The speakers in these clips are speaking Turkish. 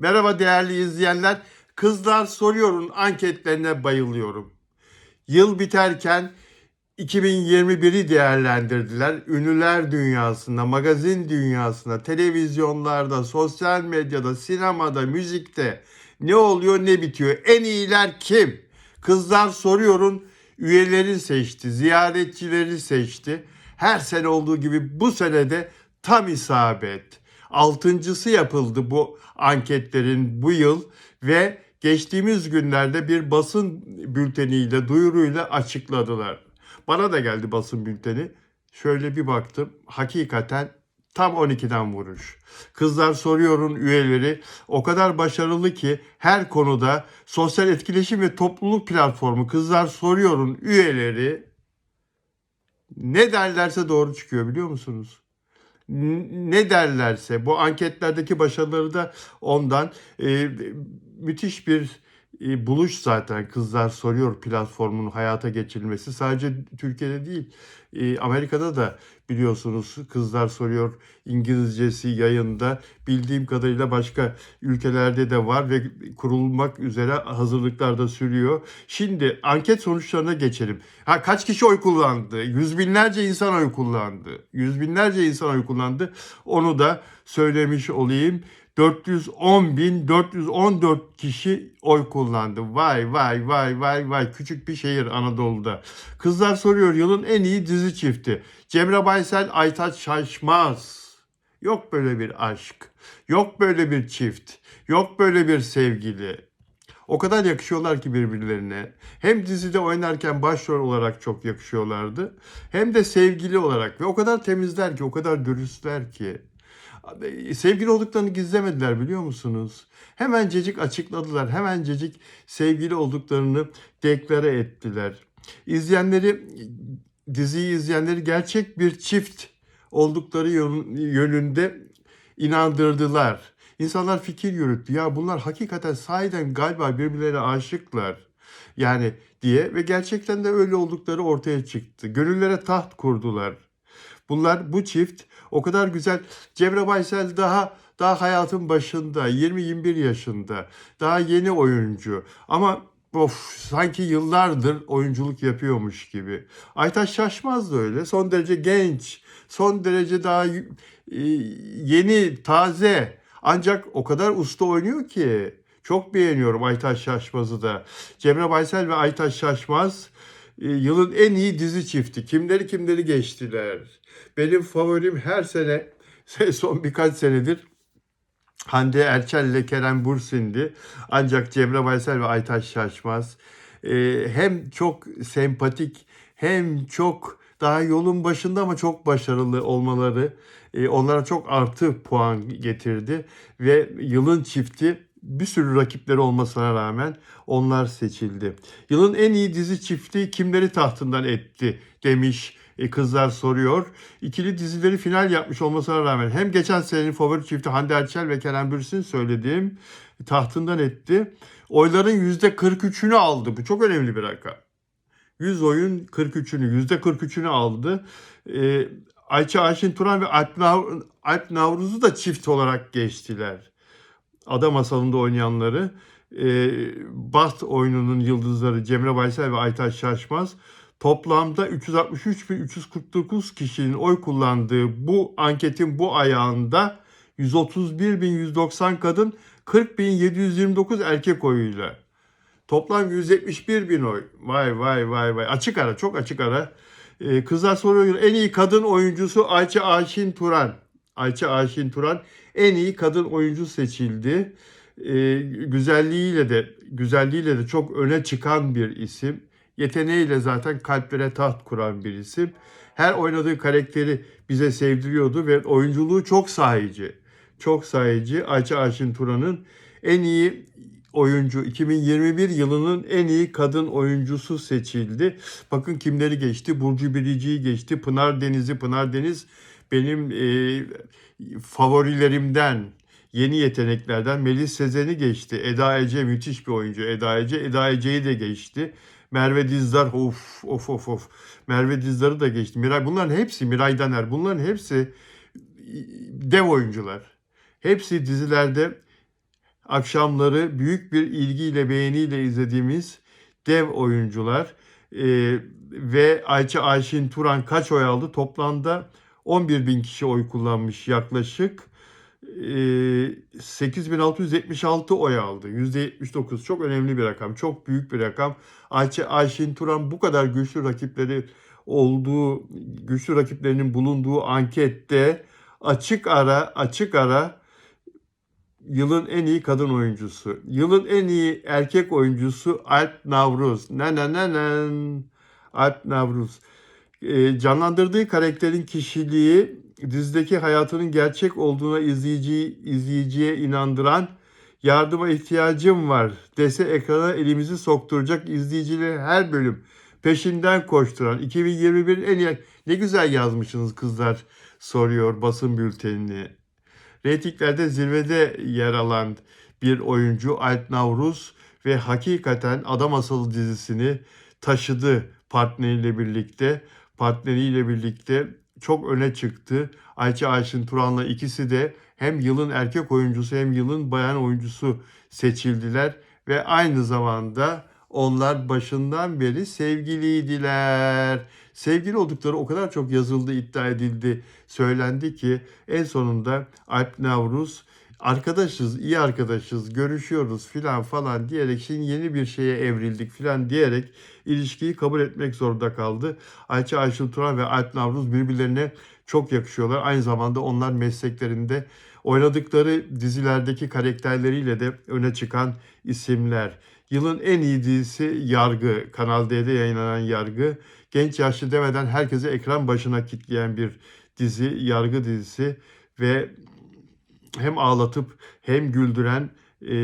Merhaba değerli izleyenler. Kızlar soruyorun anketlerine bayılıyorum. Yıl biterken 2021'i değerlendirdiler. Ünlüler dünyasında, magazin dünyasında, televizyonlarda, sosyal medyada, sinemada, müzikte ne oluyor ne bitiyor? En iyiler kim? Kızlar soruyorun üyeleri seçti, ziyaretçileri seçti. Her sene olduğu gibi bu senede tam isabet. Altıncısı yapıldı bu anketlerin bu yıl ve geçtiğimiz günlerde bir basın bülteniyle, duyuruyla açıkladılar. Bana da geldi basın bülteni. Şöyle bir baktım. Hakikaten tam 12'den vuruş. Kızlar soruyorun üyeleri o kadar başarılı ki her konuda sosyal etkileşim ve topluluk platformu Kızlar soruyorun üyeleri ne derlerse doğru çıkıyor biliyor musunuz? Ne derlerse bu anketlerdeki başarıları da ondan e, müthiş bir buluş zaten Kızlar Soruyor platformunun hayata geçirilmesi. Sadece Türkiye'de değil e, Amerika'da da biliyorsunuz Kızlar Soruyor İngilizcesi yayında bildiğim kadarıyla başka ülkelerde de var ve kurulmak üzere hazırlıklar da sürüyor. Şimdi anket sonuçlarına geçelim. Ha kaç kişi oy kullandı? Yüz binlerce insan oy kullandı. Yüz binlerce insan oy kullandı. Onu da söylemiş olayım. 410 bin 414 kişi oy kullandı. Vay vay vay vay vay küçük bir şehir Anadolu'da. Kızlar soruyor yılın en iyi dizi çifti. Cemre Baysel, Aytaç Şaşmaz. Yok böyle bir aşk. Yok böyle bir çift. Yok böyle bir sevgili. O kadar yakışıyorlar ki birbirlerine. Hem dizide oynarken başrol olarak çok yakışıyorlardı. Hem de sevgili olarak. Ve o kadar temizler ki, o kadar dürüstler ki. Sevgili olduklarını gizlemediler biliyor musunuz? Hemencecik açıkladılar. Hemencecik sevgili olduklarını deklare ettiler. İzleyenleri, diziyi izleyenleri gerçek bir çift oldukları yön- yönünde inandırdılar. İnsanlar fikir yürüttü. Ya bunlar hakikaten sahiden galiba birbirlerine aşıklar. Yani diye ve gerçekten de öyle oldukları ortaya çıktı. Gönüllere taht kurdular. Bunlar bu çift o kadar güzel. Cemre Baysel daha daha hayatın başında 20-21 yaşında. Daha yeni oyuncu. Ama of sanki yıllardır oyunculuk yapıyormuş gibi. Aytaç Şaşmaz da öyle. Son derece genç. Son derece daha e, yeni, taze. Ancak o kadar usta oynuyor ki. Çok beğeniyorum Aytaç Şaşmaz'ı da. Cemre Baysel ve Aytaç Şaşmaz yılın en iyi dizi çifti. Kimleri kimleri geçtiler. Benim favorim her sene son birkaç senedir Hande Erçel ile Kerem Bürsin'di. Ancak Cemre Baysel ve Aytaç Şaşmaz e, hem çok sempatik hem çok daha yolun başında ama çok başarılı olmaları e, onlara çok artı puan getirdi ve yılın çifti bir sürü rakipleri olmasına rağmen onlar seçildi. Yılın en iyi dizi çifti kimleri tahtından etti demiş e, Kızlar soruyor. İkili dizileri final yapmış olmasına rağmen hem geçen senenin favori çifti Hande Erçel ve Kerem Bürsin söylediğim tahtından etti. Oyların %43'ünü aldı. Bu çok önemli bir rakam. 100 oyun 43'ünü, %43'ünü aldı. Ee, Ayça Ayşin Turan ve Alp, Nav- Alp Navruz'u da çift olarak geçtiler. Ada masalında oynayanları. E, Baht oyununun yıldızları Cemre Baysel ve Aytaç Şaşmaz toplamda 363.349 kişinin oy kullandığı bu anketin bu ayağında 131.190 kadın 40.729 erkek oyuyla toplam 171 bin oy. Vay vay vay vay. Açık ara çok açık ara. Ee, Kızlar soruyor en iyi kadın oyuncusu Ayça Aşin Turan. Ayça Aşin Turan en iyi kadın oyuncu seçildi. Ee, güzelliğiyle de güzelliğiyle de çok öne çıkan bir isim. Yeteneğiyle zaten kalplere taht kuran bir isim. Her oynadığı karakteri bize sevdiriyordu ve oyunculuğu çok sahici. Çok sahici. Ayça Aşin Turan'ın en iyi oyuncu 2021 yılının en iyi kadın oyuncusu seçildi. Bakın kimleri geçti? Burcu Biricik'i geçti. Pınar Deniz'i. Pınar Deniz benim e, favorilerimden. Yeni yeteneklerden Melis Sezen'i geçti. Eda Ece müthiş bir oyuncu. Eda Ece. Eda Ece'yi de geçti. Merve Dizdar of of of of. Merve Dizdar'ı da geçti. Miray bunların hepsi Miray Daner. Bunların hepsi dev oyuncular. Hepsi dizilerde akşamları büyük bir ilgiyle, beğeniyle izlediğimiz dev oyuncular. Ee, ve Ayça Ayşin Turan kaç oy aldı? Toplamda 11 bin kişi oy kullanmış yaklaşık. Ee, 8676 oy aldı. %79 çok önemli bir rakam. Çok büyük bir rakam. Ayça Ayşin Turan bu kadar güçlü rakipleri olduğu, güçlü rakiplerinin bulunduğu ankette açık ara açık ara yılın en iyi kadın oyuncusu. Yılın en iyi erkek oyuncusu Alp Navruz. Ne ne ne ne. Alp Navruz. Ee, canlandırdığı karakterin kişiliği dizideki hayatının gerçek olduğuna izleyici, izleyiciye inandıran yardıma ihtiyacım var dese ekrana elimizi sokturacak izleyicileri her bölüm peşinden koşturan 2021 en iyi ne güzel yazmışsınız kızlar soruyor basın bültenini. Reytinglerde zirvede yer alan bir oyuncu Alp Navruz ve hakikaten Adam Asalı dizisini taşıdı partneriyle birlikte. Partneriyle birlikte çok öne çıktı. Ayça Ayşin Turan'la ikisi de hem yılın erkek oyuncusu hem yılın bayan oyuncusu seçildiler ve aynı zamanda onlar başından beri sevgiliydiler. Sevgili oldukları o kadar çok yazıldı, iddia edildi, söylendi ki en sonunda Alp Navruz arkadaşız, iyi arkadaşız, görüşüyoruz filan falan diyerek şimdi yeni bir şeye evrildik filan diyerek ilişkiyi kabul etmek zorunda kaldı. Ayça Ayşin Turan ve Alp Navruz birbirlerine çok yakışıyorlar. Aynı zamanda onlar mesleklerinde oynadıkları dizilerdeki karakterleriyle de öne çıkan isimler. Yılın en iyi dizisi Yargı. Kanal D'de yayınlanan Yargı. Genç yaşlı demeden herkese ekran başına kitleyen bir dizi, Yargı dizisi ve hem ağlatıp hem güldüren e,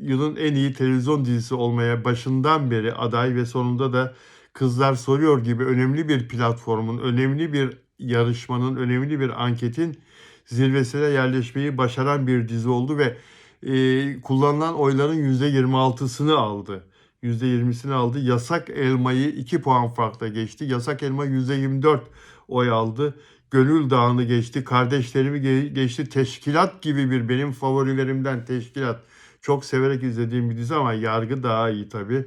yılın en iyi televizyon dizisi olmaya başından beri aday ve sonunda da Kızlar Soruyor gibi önemli bir platformun, önemli bir yarışmanın, önemli bir anketin zirvesine yerleşmeyi başaran bir dizi oldu ve e, kullanılan oyların %26'sını aldı. %20'sini aldı. Yasak Elma'yı 2 puan farkla geçti. Yasak Elma %24 oy aldı. Gönül Dağı'nı geçti. Kardeşlerimi ge- geçti. Teşkilat gibi bir benim favorilerimden Teşkilat. Çok severek izlediğim bir dizi ama Yargı daha iyi tabii.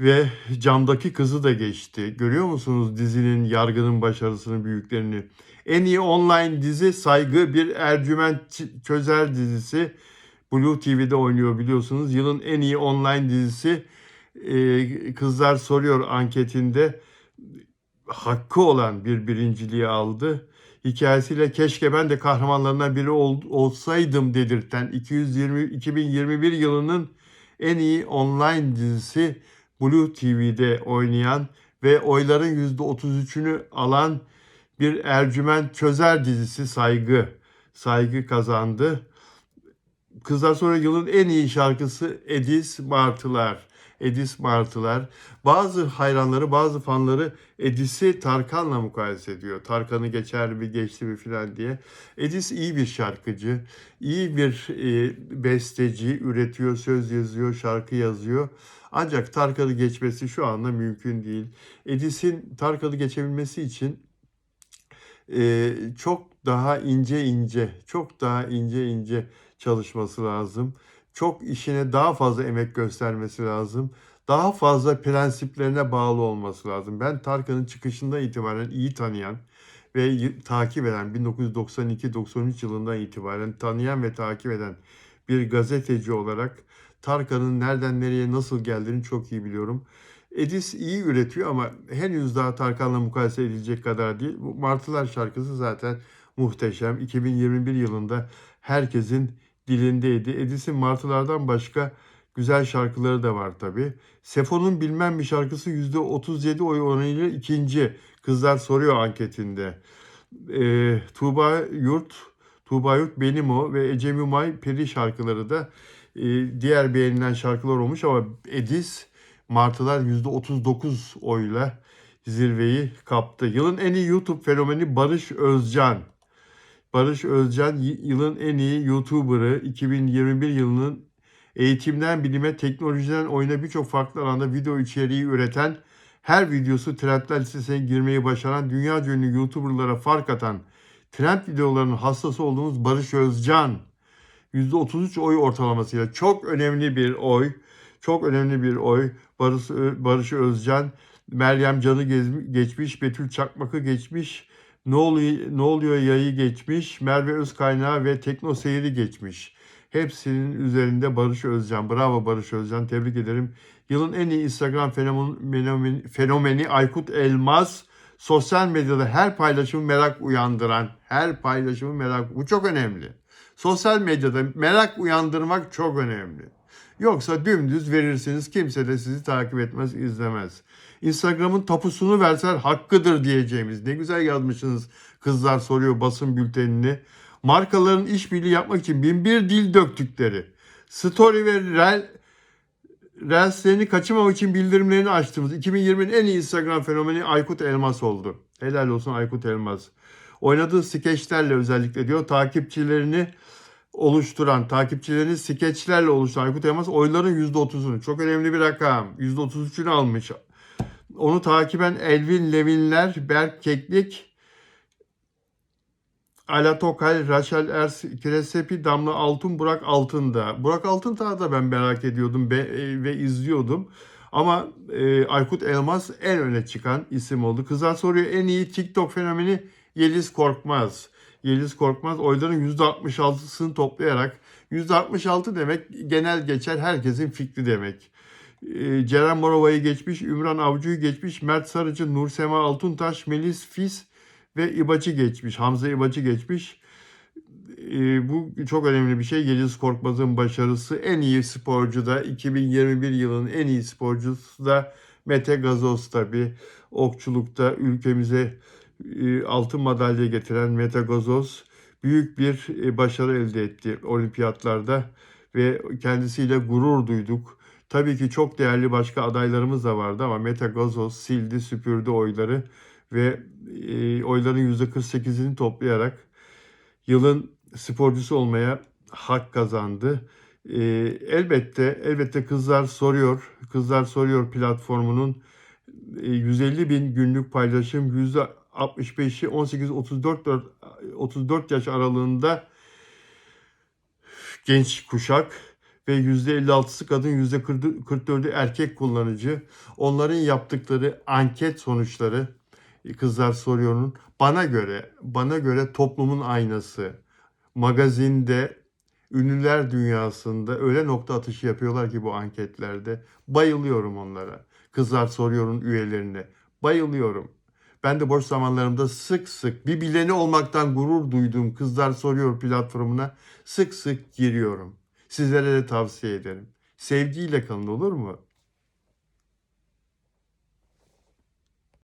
Ve camdaki kızı da geçti. Görüyor musunuz dizinin, yargının başarısını, büyüklerini? En iyi online dizi Saygı bir Ercüment Çözer dizisi. Blue TV'de oynuyor biliyorsunuz. Yılın en iyi online dizisi e, Kızlar Soruyor anketinde hakkı olan bir birinciliği aldı. Hikayesiyle keşke ben de kahramanlarından biri ol- olsaydım dedirten 220 2021 yılının en iyi online dizisi Blue TV'de oynayan ve oyların %33'ünü alan bir Ercüment Çözer dizisi Saygı. Saygı kazandı. Kızlar sonra yılın en iyi şarkısı Edis Martılar. Edis Martılar. Bazı hayranları, bazı fanları Edis'i Tarkan'la mukayese ediyor. Tarkan'ı geçer mi, geçti mi filan diye. Edis iyi bir şarkıcı, iyi bir e, besteci, üretiyor, söz yazıyor, şarkı yazıyor. Ancak Tarkan'ı geçmesi şu anda mümkün değil. Edis'in Tarkan'ı geçebilmesi için e, çok daha ince ince, çok daha ince ince çalışması lazım. Çok işine daha fazla emek göstermesi lazım. Daha fazla prensiplerine bağlı olması lazım. Ben Tarkan'ın çıkışından itibaren iyi tanıyan ve takip eden 1992-93 yılından itibaren tanıyan ve takip eden bir gazeteci olarak Tarkan'ın nereden nereye nasıl geldiğini çok iyi biliyorum. Edis iyi üretiyor ama henüz daha Tarkan'la mukayese edilecek kadar değil. Bu Martılar şarkısı zaten muhteşem. 2021 yılında herkesin dilindeydi. Edis'in Martılardan başka güzel şarkıları da var tabi. Sefo'nun bilmem bir şarkısı %37 oy oranıyla ikinci. Kızlar soruyor anketinde. Ee, Tuğba Yurt, Tuğba Yurt Benim O ve Ecem Umay Peri şarkıları da e, diğer beğenilen şarkılar olmuş ama Edis Martılar %39 oyla zirveyi kaptı. Yılın en iyi YouTube fenomeni Barış Özcan. Barış Özcan yılın en iyi YouTuber'ı 2021 yılının eğitimden bilime, teknolojiden oyuna birçok farklı alanda video içeriği üreten, her videosu trendler listesine girmeyi başaran, dünya ünlü YouTuber'lara fark atan, trend videolarının hastası olduğumuz Barış Özcan %33 oy ortalamasıyla çok önemli bir oy. Çok önemli bir oy. Barış, Barış Özcan, Meryem Can'ı geçmiş, Betül Çakmak'ı geçmiş, ne oluyor, ne oluyor yayı geçmiş, Merve Özkaynağı ve Tekno Seyir'i geçmiş. Hepsinin üzerinde Barış Özcan. Bravo Barış Özcan. Tebrik ederim. Yılın en iyi Instagram fenomeni, fenomeni Aykut Elmas. Sosyal medyada her paylaşımı merak uyandıran, her paylaşımı merak, bu çok önemli. Sosyal medyada merak uyandırmak çok önemli. Yoksa dümdüz verirsiniz kimse de sizi takip etmez, izlemez. Instagram'ın tapusunu verseler hakkıdır diyeceğimiz. Ne güzel yazmışsınız kızlar soruyor basın bültenini. Markaların işbirliği yapmak için bin bir dil döktükleri. Story ve rel, Reels'lerini kaçırmamak için bildirimlerini açtığımız 2020'nin en iyi Instagram fenomeni Aykut Elmas oldu. Helal olsun Aykut Elmas. Oynadığı skeçlerle özellikle diyor takipçilerini oluşturan, takipçilerini skeçlerle oluşturan Aykut Elmas oyların %30'unu. Çok önemli bir rakam. %33'ünü almış. Onu takiben Elvin Levinler, Berk Keklik, Ala Tokal, Raşel Ers, Kiresepi, Damla Altun, Burak Altın'da. Burak Altıntağ'ı da ben merak ediyordum e, ve izliyordum. Ama e, Aykut Elmas en öne çıkan isim oldu. Kızlar soruyor en iyi TikTok fenomeni Yeliz Korkmaz. Yeliz Korkmaz oyların %66'sını toplayarak %66 demek genel geçer herkesin fikri demek. E, Ceren Morova'yı geçmiş, Ümran Avcı'yı geçmiş, Mert Sarıcı, Nursema Altuntaş, Melis Fis ve İbacı geçmiş. Hamza İbacı geçmiş. E, bu çok önemli bir şey. Yeliz Korkmaz'ın başarısı. En iyi sporcu da 2021 yılının en iyi sporcusu da Mete Gazoz tabii. Okçulukta ülkemize altın madalya getiren Mete Gazoz büyük bir e, başarı elde etti olimpiyatlarda ve kendisiyle gurur duyduk. Tabii ki çok değerli başka adaylarımız da vardı ama Mete Gazoz sildi süpürdü oyları ve e, oyların %48'ini toplayarak yılın sporcusu olmaya hak kazandı. E, elbette elbette kızlar soruyor. Kızlar soruyor platformunun e, 150 bin günlük paylaşım %65'i 18-34 34 yaş aralığında genç kuşak ve %56'sı kadın, %44'ü erkek kullanıcı. Onların yaptıkları anket sonuçları kızlar soruyor'un bana göre bana göre toplumun aynası. Magazinde ünlüler dünyasında öyle nokta atışı yapıyorlar ki bu anketlerde. Bayılıyorum onlara. Kızlar soruyor'un üyelerine. Bayılıyorum. Ben de boş zamanlarımda sık sık bir bileni olmaktan gurur duyduğum Kızlar Soruyor platformuna sık sık giriyorum. Sizlere de tavsiye ederim. Sevgiyle kalın olur mu?